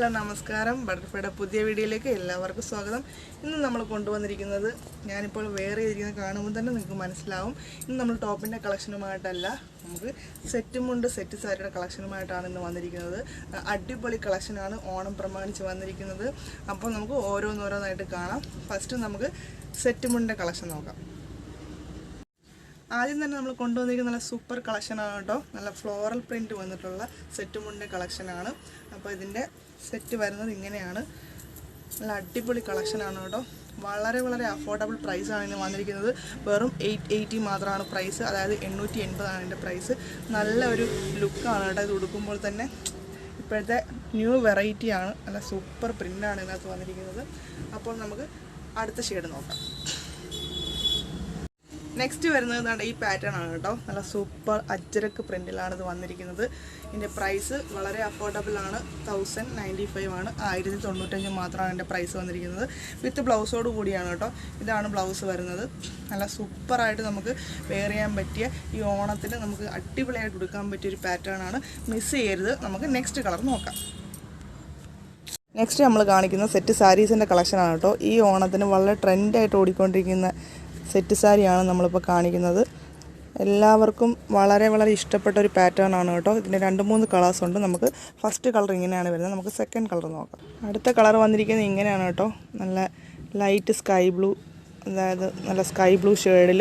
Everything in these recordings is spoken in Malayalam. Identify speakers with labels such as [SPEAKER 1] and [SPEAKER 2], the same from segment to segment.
[SPEAKER 1] ഹലോ നമസ്കാരം. ബട്ടർഫ്ലൈയുടെ പുതിയ വീഡിയോയിലേക്ക് എല്ലാവർക്കും സ്വാഗതം. ഇന്ന് നമ്മൾ കൊണ്ടുവന്നിരിക്കുന്നത് ഞാനിപ്പോൾ വേറെ ഇരിക്കുന്നത് കാണുമ്പോൾ തന്നെ നിങ്ങൾക്ക് മനസ്സിലാവും. ഇന്ന് നമ്മൾ ടോപ്പിന്റെ കളക്ഷനുമായിട്ടല്ല നമുക്ക് സെറ്റും മുണ്ട് സെറ്റ് സാരിയുടെ കളക്ഷനുമായിട്ടാണ് ഇന്ന് വന്നിരിക്കുന്നത്. അടിപൊളി കളക്ഷനാണ് ഓണം പ്രമാണിച്ച് വന്നിരിക്കുന്നത്. അപ്പോൾ നമുക്ക് ഓരോന്നോരോന്നായിട്ട് കാണാം. ഫസ്റ്റ് നമുക്ക് സെറ്റ് മുണ്ടിന്റെ കളക്ഷൻ നോക്കാം. ആദ്യം തന്നെ നമ്മൾ കൊണ്ടുവന്നിരിക്കുന്ന നല്ല സൂപ്പർ കളക്ഷനാണ് കേട്ടോ. നല്ല ഫ്ലോറൽ പ്രിന്റ് വന്നിട്ടുള്ള സെറ്റ് മുണ്ട് കളക്ഷനാണ് അപ്പോൾ ഇതിന്റെ സെറ്റ് വരുന്നത് ഇങ്ങനെയാണ്. നല്ല അടിപൊളി കളക്ഷനാണ് കേട്ടോ. വളരെ വളരെ അഫോർഡബിൾ പ്രൈസാണ് ഇതിന് വന്നിരിക്കുന്നത്. വെറും എയ്റ്റ് എയ്റ്റി മാത്രമാണ് പ്രൈസ് അതായത് എണ്ണൂറ്റി എൺപതാണ് ഇതിന്റെ പ്രൈസ് നല്ല ഒരു ലുക്കാണ് കേട്ടോ ഇത് ഉടുക്കുമ്പോൾ തന്നെ. ഇപ്പോഴത്തെ ന്യൂ വെറൈറ്റിയാണ് നല്ല സൂപ്പർ പ്രിന്റാണ് ഇതിനകത്ത് വന്നിരിക്കുന്നത്. അപ്പോൾ നമുക്ക് അടുത്ത ഷെയ്ഡ് നോക്കാം. നെക്സ്റ്റ് വരുന്നത് ദാണ്ട ഈ പാറ്റേൺ ആണ് കേട്ടോ. നല്ല സൂപ്പർ അജ്രക്ക് പ്രിന്റിലാണ് ഇത് വന്നിരിക്കുന്നത്. ഇതിന്റെ പ്രൈസ് വളരെ അഫോർഡബിൾ ആണ്. തൗസൻഡ് നയന്റി ഫൈവ് ആണ്. ആയിരത്തി തൊണ്ണൂറ്റഞ്ച് മാത്രമാണ് ഇതിന്റെ പ്രൈസ് വന്നിരിക്കുന്നത്. വിത്ത് ബ്ലൗസോട് കൂടിയാണ് കേട്ടോ. ഇതാണ് ബ്ലൗസ് വരുന്നത്. നല്ല സൂപ്പറായിട്ട് നമുക്ക് വെയർ ചെയ്യാൻ പറ്റിയ ഈ ഓണത്തിന് നമുക്ക് അടിപൊളിയായിട്ട് കൊടുക്കാൻ പറ്റിയ ഒരു പാറ്റേൺ ആണ്. മിസ് ചെയ്യരുത്. നമുക്ക് നെക്സ്റ്റ് കളർ നോക്കാം. നെക്സ്റ്റ് നമ്മൾ കാണിക്കുന്ന സെറ്റ് സാരീസിന്റെ കളക്ഷനാണ് കേട്ടോ. ഈ ഓണത്തിന് വളരെ ട്രെൻഡായിട്ട് ഓടിക്കൊണ്ടിരിക്കുന്ന സെറ്റ് സാരിയാണ് നമ്മളിപ്പോൾ കാണിക്കുന്നത്. എല്ലാവർക്കും വളരെ വളരെ ഇഷ്ടപ്പെട്ട ഒരു പാറ്റേൺ ആണ് കേട്ടോ. ഇതിന്റെ രണ്ട് മൂന്ന് കളേഴ്സ് ഉണ്ട്. നമുക്ക് ഫസ്റ്റ് കളർ ഇങ്ങനെയാണ് വരുന്നത്. നമുക്ക് സെക്കൻഡ് കളർ നോക്കാം. അടുത്ത കളർ വന്നിരിക്കുന്നത് ഇങ്ങനെയാണ് കേട്ടോ. നല്ല ലൈറ്റ് സ്കൈ ബ്ലൂ അതായത് നല്ല സ്കൈ ബ്ലൂ ഷെയ്ഡിൽ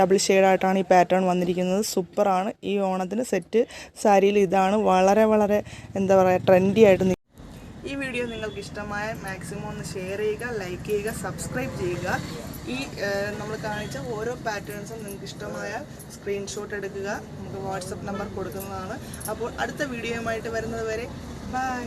[SPEAKER 1] ഡബിൾ ഷെയ്ഡായിട്ടാണ് ഈ പാറ്റേൺ വന്നിരിക്കുന്നത്. സൂപ്പറാണ് ഈ ഓണത്തിന് സെറ്റ് സാരിയിൽ ഇതാണ് വളരെ വളരെ എന്താ പറയുക ട്രെൻഡി ആയിട്ട് ഈ വീഡിയോ നിങ്ങൾക്ക് ഇഷ്ടമായ മാക്സിമം ഒന്ന് ഷെയർ ചെയ്യുക ലൈക്ക് ചെയ്യുക സബ്സ്ക്രൈബ് ചെയ്യുക. ഈ നമ്മൾ കാണിച്ച ഓരോ പാറ്റേൺസും നിങ്ങൾക്ക് ഇഷ്ടമായ സ്ക്രീൻഷോട്ട് എടുക്കുക. നമുക്ക് വാട്സപ്പ് നമ്പർ കൊടുക്കുന്നതാണ്. അപ്പോൾ അടുത്ത വീഡിയോയുമായിട്ട് വരുന്നത് വരെ ബൈ